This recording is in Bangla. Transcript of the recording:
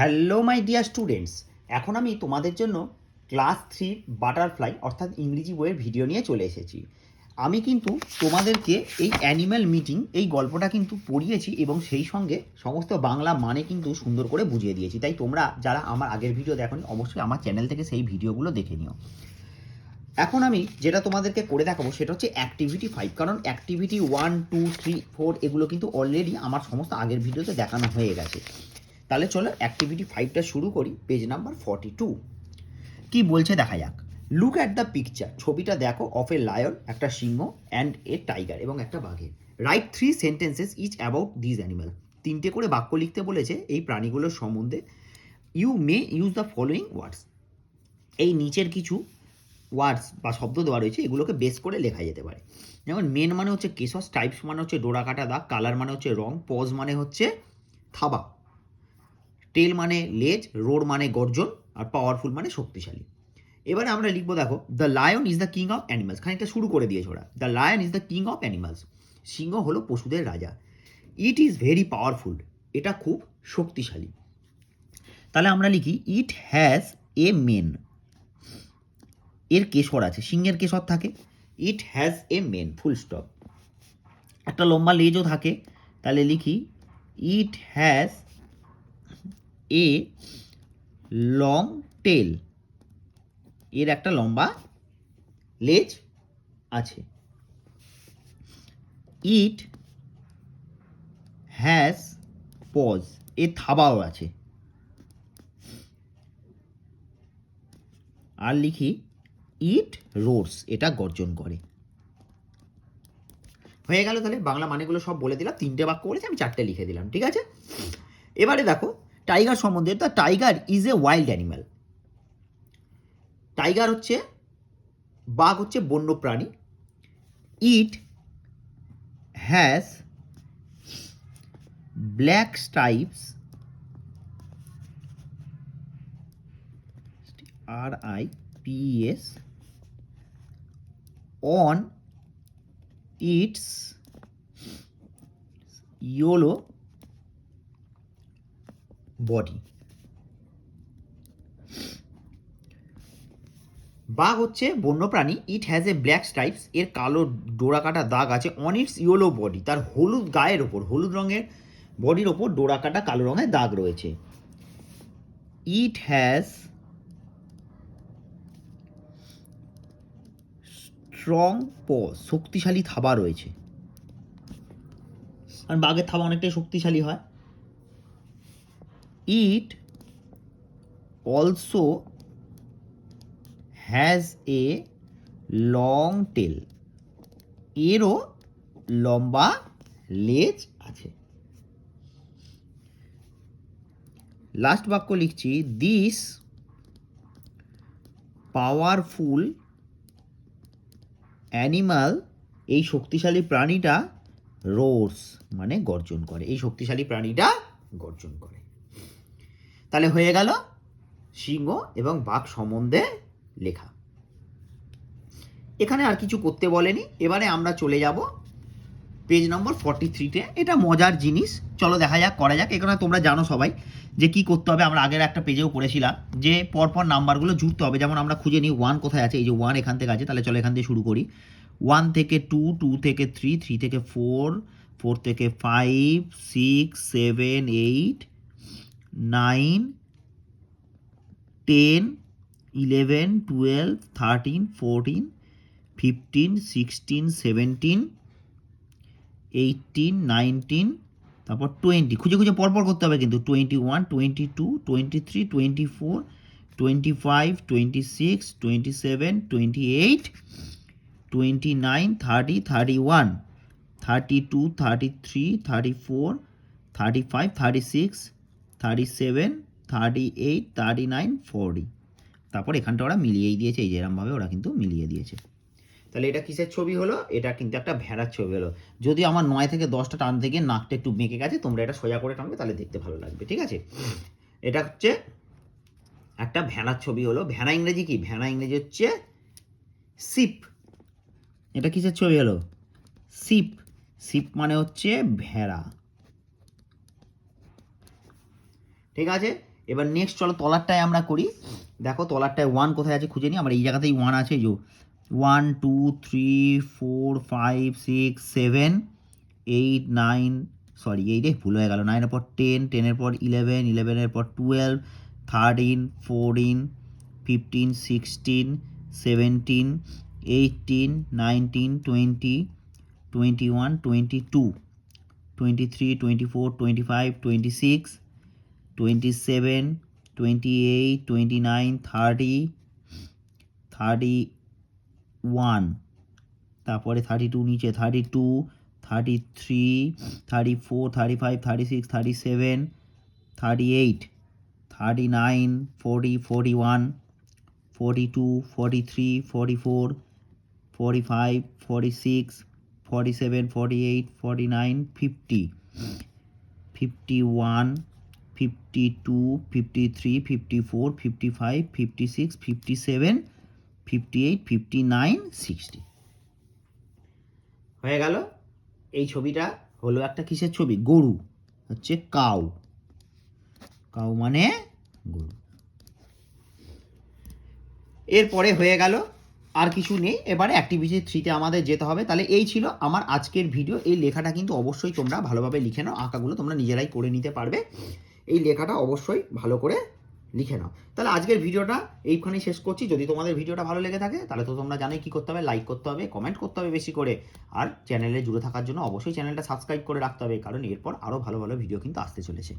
হ্যালো মাই ডিয়ার স্টুডেন্টস এখন আমি তোমাদের জন্য ক্লাস থ্রি বাটারফ্লাই অর্থাৎ ইংরেজি বইয়ের ভিডিও নিয়ে চলে এসেছি। আমি কিন্তু তোমাদেরকে এই অ্যানিম্যাল মিটিং এই গল্পটা কিন্তু পড়িয়েছি এবং সেই সঙ্গে সমস্ত বাংলা মানে কিন্তু সুন্দর করে বুঝিয়ে দিয়েছি। তাই তোমরা যারা আমার আগের ভিডিও দেখোনি, অবশ্যই আমার চ্যানেল থেকে সেই ভিডিওগুলো দেখে নিও। এখন আমি যেটা তোমাদেরকে করে দেখাবো, সেটা হচ্ছে অ্যাক্টিভিটি ফাইভ কারণ activity one two three four এগুলো কিন্তু অলরেডি আমার সমস্ত আগের ভিডিওতে দেখানো হয়ে গেছে। তাহলে চলো অ্যাক্টিভিটি ফাইভটা শুরু করি পেজ নাম্বার ফর্টি টু কী বলছে দেখা যাক। লুক অ্যাট দ্য পিকচার ছবিটা দেখো অফ এ লায়ন একটা সিংহ অ্যান্ড এ টাইগার এবং একটা বাঘের write three sentences each about these animal তিনটে করে বাক্য লিখতে বলেছে এই প্রাণীগুলোর সম্বন্ধে। You may use the following words এই নিচের কিছু ওয়ার্ডস বা শব্দ দেওয়া রয়েছে, এগুলোকে বেস করে লেখা যেতে পারে। যেমন মেন মানে হচ্ছে কেসস টাইপস মানে হচ্ছে ডোরা কাটা দাগ কালার মানে হচ্ছে রং পজ মানে হচ্ছে থাবা। টেল মানে লেজ, রোড মানে গর্জন, আর পাওয়ারফুল মানে শক্তিশালী। এবারে আমরা লিখব দেখো the lion is the king of animals খানিকটা শুরু করে দিয়েছে ওরা। The lion is the king of animals সিংহ হলো পশুদের রাজা। ইট ইজ ভেরি পাওয়ারফুল এটা খুব শক্তিশালী। তাহলে আমরা লিখি ইট হ্যাজ এ মেন এর কেশর আছে, সিংহের কেশর থাকে। It has a mane full stop একটা লম্বা লেজও থাকে। তাহলে লিখি it has a long tail. এর একটা লম্বা লেজ আছে। It has pause. এ থাবাও আছে। আর লিখি, ইট রোডস এটা গর্জন করে। হয়ে গেল তাহলে বাংলা মানেগুলো সব বলে দিলাম। তিনটে বাক্য বলেছি, আমি চারটে লিখে দিলাম, ঠিক আছে? এবারে দেখো টাইগার সম্বন্ধে the tiger is a wild animal tiger হচ্ছে, বাঘ হচ্ছে বন্য প্রাণী। It has black stripes R I P S on its yellow body বাঘ হচ্ছে বন্যপ্রাণী। It has a black stripes এর কালো ডোরা কাটা দাগ আছে অন ইটস ইয়েলো বডি তার হলুদ গায়ের ওপর, হলুদ রঙের বডির ওপর ডোরা কাটা কালো রঙের দাগ রয়েছে। ইট হ্যাজ স্ট্রং প শক্তিশালী থাবা রয়েছে। আর বাঘের থাবা অনেকটাই শক্তিশালী হয়। It also has a long tail এরও লম্বা লেজ আছে। লাস্ট বাক্য লিখছি। দিস পাওয়ারফুল অ্যানিমাল এই শক্তিশালী প্রাণীটা রোর্স মানে গর্জন করে। এই শক্তিশালী প্রাণীটা গর্জন করে। তাহলে হয়ে গেল সিংহ এবং বাঘ সম্বন্ধে লেখা। এখানে আর কিছু করতে বলেনি। এবারে আমরা চলে যাব পেজ নম্বর ফর্টি থ্রিতে এটা মজার জিনিস। চলো দেখা যাক, করা যাক। এখানে তোমরা জানো সবাই যে কি করতে হবে। আমরা আগের একটা পেজেও করেছিলাম যে পরপর নাম্বারগুলো জুড়তে হবে। যেমন আমরা খুঁজে নিই ওয়ান কোথায় আছে। এই যে ওয়ান এখান থেকে আছে, তাহলে চলো এখান থেকে শুরু করি। ওয়ান থেকে টু টু থেকে থ্রি থ্রি থেকে ফোর ফোর থেকে five six seven eight nine, ten, eleven, twelve, thirteen, fourteen, fifteen, sixteen, seventeen, eighteen, nineteen, তারপর টোয়েন্টি। খুঁজে খুঁজে পরপর করতে হবে কিন্তু। Twenty one, twenty two, twenty three, twenty four, twenty five, twenty six, twenty seven, twenty eight, twenty nine, thirty thirty one, thirty two, thirty three, thirty four, thirty five, thirty six thirty seven thirty eight thirty nine forty তারপর এখানটা ওরা মিলিয়েই দিয়েছে, এই যেরমভাবে ওরা কিন্তু মিলিয়ে দিয়েছে। তাহলে এটা কিসের ছবি হলো? এটা কিন্তু একটা ভেড়ার ছবি হলো। যদি আমার নয় থেকে দশটা টান থেকে নাকটা একটু বেঁকে গেছে, তোমরা এটা সোজা করে টানবে, তাহলে দেখতে ভালো লাগবে, ঠিক আছে? এটা হচ্ছে একটা ভেড়ার ছবি হলো। ভেড়া ইংরেজি কি? ভেড়া ইংরেজি হচ্ছে সিপ এটা কিসের ছবি হলো? সিপ সিপ মানে হচ্ছে ভেড়া। ঠিক আছে? এবার নেক্সট চলো তলারটায় আমরা করি। দেখো তলারটায় ওয়ান কোথায় আছে খুঁজে নিই। আমার এই জায়গাতেই ওয়ান আছে যে one two three four five six seven eight nine sorry এই রে ভুল হয়ে গেল। নাইনের পর টেন টেনের পর ইলেভেন ইলেভেনের পর twelve thirteen fourteen fifteen sixteen seventeen eighteen nineteen twenty twenty one twenty two twenty three twenty four twenty five twenty six twenty seven twenty eight twenty nine thirty thirty one তারপরে থার্টি টু নিচে thirty two thirty three thirty four thirty five thirty six thirty seven thirty eight thirty nine forty forty one forty two forty three forty four forty five forty six seven forty eight forty nine fifty fifty one fifty two fifty three fifty four fifty five fifty six fifty seven fifty eight fifty nine sixty হয়ে গেল? এই ছবিটা হলো একটা কিসের ছবি? গরু, হচ্ছে কাউ। কাউ মানে গরু। এরপরে হয়ে গেল আর কিছু নেই। এবারে অ্যাক্টিভিটি থ্রিতে আমাদের যেতে হবে। তাহলে এই ছিল আমার আজকের ভিডিও। এই লেখাটা কিন্তু অবশ্যই তোমরা ভালোভাবে লিখে নাও। আঁকাগুলো তোমরা নিজেরাই করে নিতে পারবে। এই লেখাটা অবশ্যই ভালো করে লিখে নাও। তাহলে আজকের ভিডিওটা এইখানেই শেষ করছি। যদি তোমাদের ভিডিওটা ভালো লেগে থাকে, তাহলে তো তোমরা জানোই কী করতে হবে। লাইক করতে হবে কমেন্ট করতে হবে বেশি করে। আর চ্যানেলে জুড়ে থাকার জন্য অবশ্যই চ্যানেলটা সাবস্ক্রাইব করে রাখতে হবে। কারণ এরপর আরও ভালো ভালো ভিডিও কিন্তু আসতে চলেছে।